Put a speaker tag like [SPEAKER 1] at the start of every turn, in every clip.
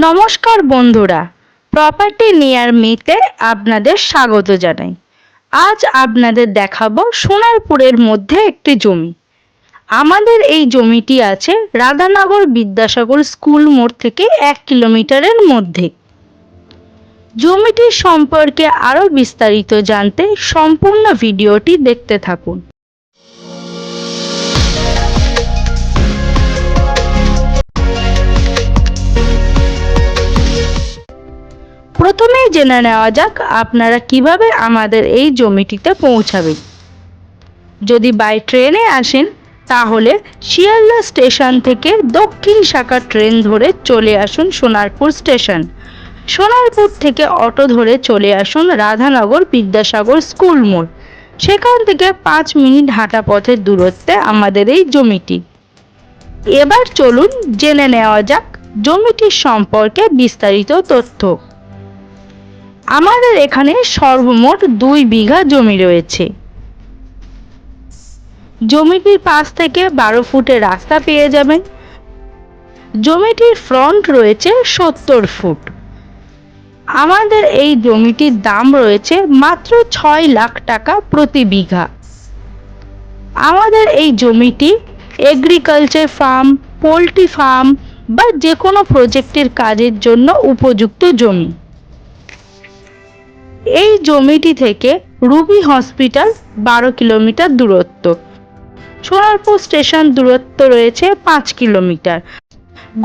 [SPEAKER 1] নমস্কার বন্ধুরা property near মিতে আপনাদের স্বাগত জানাই। আজ আপনাদের দেখাবো সোনারপুরের মধ্যে একটি জমি। আমাদের এই জমিটি আছে রাধানগর বিদ্যাসাগর স্কুল মোড় থেকে এক কিলোমিটারের মধ্যে। জমিটির সম্পর্কে আরও বিস্তারিত জানতে সম্পূর্ণ ভিডিওটি দেখতে থাকুন। প্রথমেই জেনে নেওয়া যাক আপনারা কীভাবে আমাদের এই জমিটিতে পৌঁছাবেন। যদি বাই ট্রেনে আসেন, তাহলে শিয়ালদা স্টেশন থেকে দক্ষিণ শাখা ট্রেন ধরে চলে আসুন সোনারপুর স্টেশন। সোনারপুর থেকে অটো ধরে চলে আসুন রাধানগর বিদ্যাসাগর স্কুল মোড়। সেখান থেকে পাঁচ মিনিট হাঁটা পথের দূরত্বে আমাদের এই জমিটি। এবার চলুন জেনে নেওয়া যাক জমিটির সম্পর্কে বিস্তারিত তথ্য। আমাদের এখানে সর্বমোট দুই বিঘা জমি রয়েছে। জমিটির পাশ থেকে বারো ফুটের রাস্তা পেয়ে যাবেন। জমিটির ফ্রন্ট রয়েছে সত্তর ফুট। আমাদের এই জমিটির দাম রয়েছে মাত্র ছয় লাখ টাকা প্রতি বিঘা। আমাদের এই জমিটি এগ্রিকালচার ফার্ম পোলট্রি ফার্ম বা যে কোনো প্রজেক্টের কাজের জন্য উপযুক্ত জমি। এই জমিটি থেকে রুবি হসপিটাল বারো কিলোমিটার দূরত্ব। সোনারপুর স্টেশন দূরত্ব রয়েছে পাঁচ কিলোমিটার।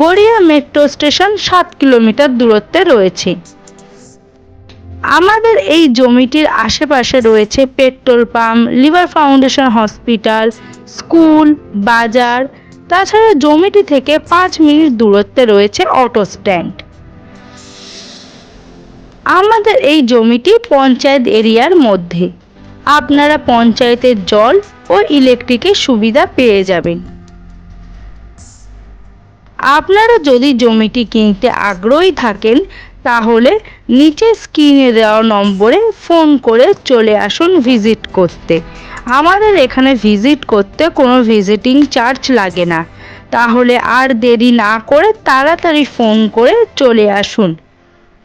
[SPEAKER 1] গড়িয়া মেট্রো স্টেশন সাত কিলোমিটার দূরত্বে রয়েছে। আমাদের এই জমিটির আশেপাশে রয়েছে petrol pump, liver foundation hospital, school, বাজার। তাছাড়া জমিটি থেকে পাঁচ মিনিট দূরত্বে রয়েছে অটো স্ট্যান্ড। আমাদের এই জমিটি পঞ্চায়েত এরিয়ার মধ্যে। আপনারা পঞ্চায়েতের জল ও ইলেকট্রিকের সুবিধা পেয়ে যাবেন। আপনারা যদি জমিটি কিনতে আগ্রহী থাকেন, তাহলে নিচে স্ক্রিনে দেওয়া নম্বরে ফোন করে চলে আসুন ভিজিট করতে। আমাদের এখানে ভিজিট করতে কোনো ভিজিটিং চার্জ লাগে না। তাহলে আর দেরি না করে তাড়াতাড়ি ফোন করে চলে আসুন।